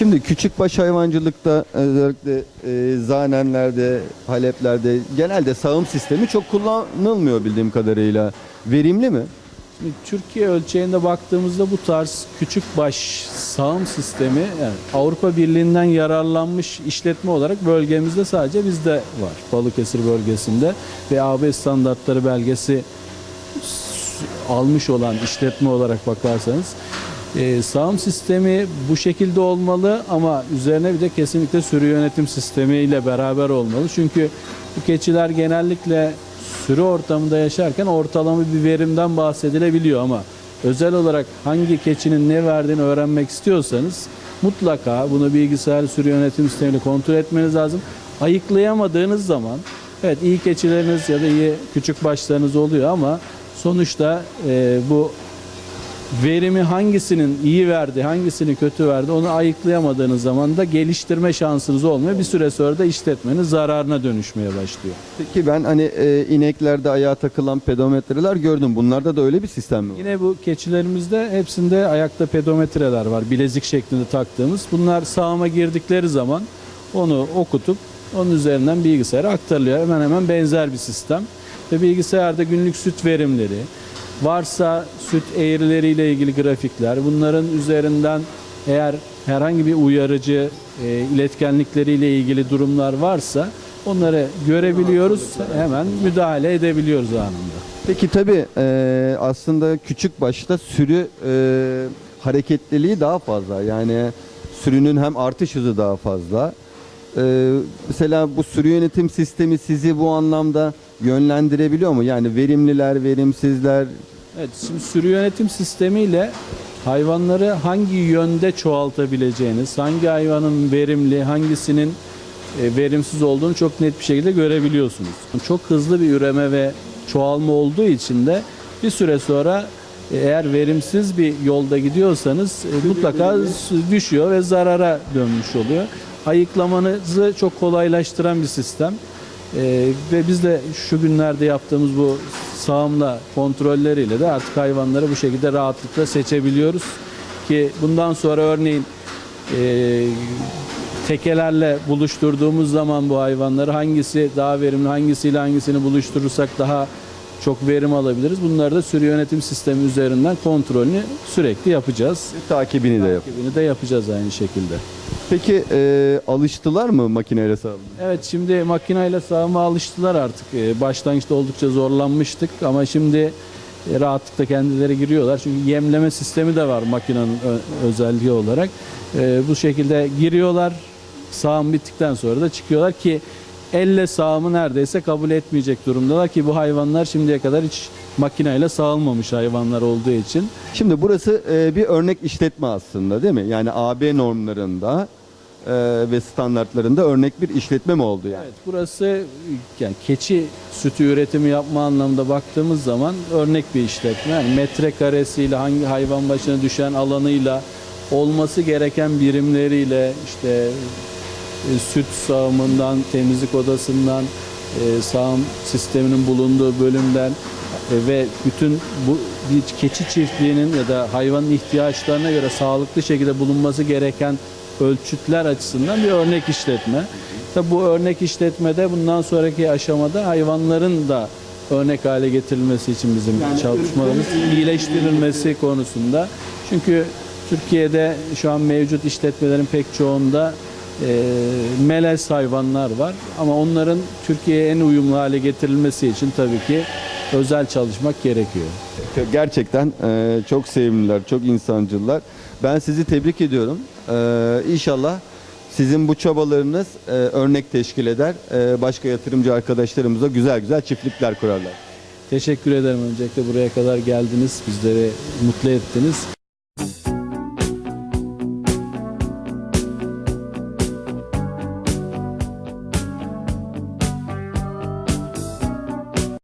Şimdi küçükbaş hayvancılıkta özellikle e, zanenlerde, haleplerde genelde sağım sistemi çok kullanılmıyor bildiğim kadarıyla. Verimli mi? Şimdi Türkiye ölçeğinde baktığımızda bu tarz küçük baş sağım sistemi yani Avrupa Birliği'nden yararlanmış işletme olarak bölgemizde sadece bizde var. Balıkesir bölgesinde ve AB standartları belgesi almış olan işletme olarak bakarsanız e, sağım sistemi bu şekilde olmalı ama üzerine bir de kesinlikle sürü yönetim sistemiyle beraber olmalı. Çünkü bu keçiler genellikle sürü ortamında yaşarken ortalama bir verimden bahsedilebiliyor ama özel olarak hangi keçinin ne verdiğini öğrenmek istiyorsanız mutlaka bunu bilgisayar sürü yönetim sistemiyle kontrol etmeniz lazım. Ayıklayamadığınız zaman evet iyi keçileriniz ya da iyi küçük başlarınız oluyor ama sonuçta e, bu verimi hangisinin iyi verdi, hangisini kötü verdi onu ayıklayamadığınız zaman da geliştirme şansınız olmuyor. Bir süre sonra da işletmenin zararına dönüşmeye başlıyor. Peki ben hani e, ineklerde ayağa takılan pedometreler gördüm. Bunlarda da öyle bir sistem mi var? Yine bu keçilerimizde hepsinde ayakta pedometreler var. Bilezik şeklinde taktığımız. Bunlar sağıma girdikleri zaman onu okutup onun üzerinden bilgisayara aktarılıyor. Hemen hemen benzer bir sistem. Ve bilgisayarda günlük süt verimleri, varsa süt eğrileriyle ilgili grafikler, bunların üzerinden eğer herhangi bir uyarıcı e, iletkenlikleriyle ilgili durumlar varsa onları görebiliyoruz. Hemen müdahale edebiliyoruz anında. Peki tabii e, aslında küçük başta sürü e, hareketliliği daha fazla. Yani sürünün hem artış hızı daha fazla. E, mesela bu sürü yönetim sistemi sizi bu anlamda yönlendirebiliyor mu? Yani verimliler, verimsizler. Evet, şimdi sürü yönetim sistemiyle hayvanları hangi yönde çoğaltabileceğiniz, hangi hayvanın verimli, hangisinin e, verimsiz olduğunu çok net bir şekilde görebiliyorsunuz. Çok hızlı bir üreme ve çoğalma olduğu için de bir süre sonra e, eğer verimsiz bir yolda gidiyorsanız e, mutlaka düşüyor ve zarara dönmüş oluyor. Ayıklamanızı çok kolaylaştıran bir sistem. Ee, ve biz de şu günlerde yaptığımız bu sağımla kontrolleriyle de artık hayvanları bu şekilde rahatlıkla seçebiliyoruz. Ki bundan sonra örneğin e, tekelerle buluşturduğumuz zaman bu hayvanları hangisi daha verimli, hangisiyle hangisini buluşturursak daha çok verim alabiliriz. Bunları da sürü yönetim sistemi üzerinden kontrolünü sürekli yapacağız. Takibini de yap. Takibini de yapacağız aynı şekilde. Peki e, alıştılar mı makineyle sağlamaya? Evet şimdi makineyle sağıma alıştılar artık. Başlangıçta oldukça zorlanmıştık ama şimdi e, rahatlıkla kendileri giriyorlar. Çünkü yemleme sistemi de var makinenin özelliği olarak. Ee, Bu şekilde giriyorlar. Sağım bittikten sonra da çıkıyorlar ki elle sağımı neredeyse kabul etmeyecek durumdalar ki bu hayvanlar şimdiye kadar hiç makineyle sağılmamış hayvanlar olduğu için. Şimdi burası e, bir örnek işletme aslında değil mi? Yani AB normlarında e, ve standartlarında örnek bir işletme mi oldu yani? Evet, burası yani keçi sütü üretimi yapma anlamında baktığımız zaman örnek bir işletme. Yani metrekaresiyle hangi hayvan başına düşen alanıyla olması gereken birimleriyle işte e, süt sağımından, temizlik odasından, e, sağım sisteminin bulunduğu bölümden ve bütün bu bir keçi çiftliğinin ya da hayvanın ihtiyaçlarına göre sağlıklı şekilde bulunması gereken ölçütler açısından bir örnek işletme. Tabi bu örnek işletmede bundan sonraki aşamada hayvanların da örnek hale getirilmesi için bizim çalışmalarımız iyileştirilmesi konusunda. Çünkü Türkiye'de şu an mevcut işletmelerin pek çoğunda e, melez hayvanlar var ama onların Türkiye'ye en uyumlu hale getirilmesi için tabii ki özel çalışmak gerekiyor. Gerçekten e, çok sevimliler, çok insancıllar. Ben sizi tebrik ediyorum. E, inşallah sizin bu çabalarınız e, örnek teşkil eder. E, başka yatırımcı arkadaşlarımıza güzel güzel çiftlikler kurarlar. Teşekkür ederim öncelikle buraya kadar geldiniz, bizleri mutlu ettiniz.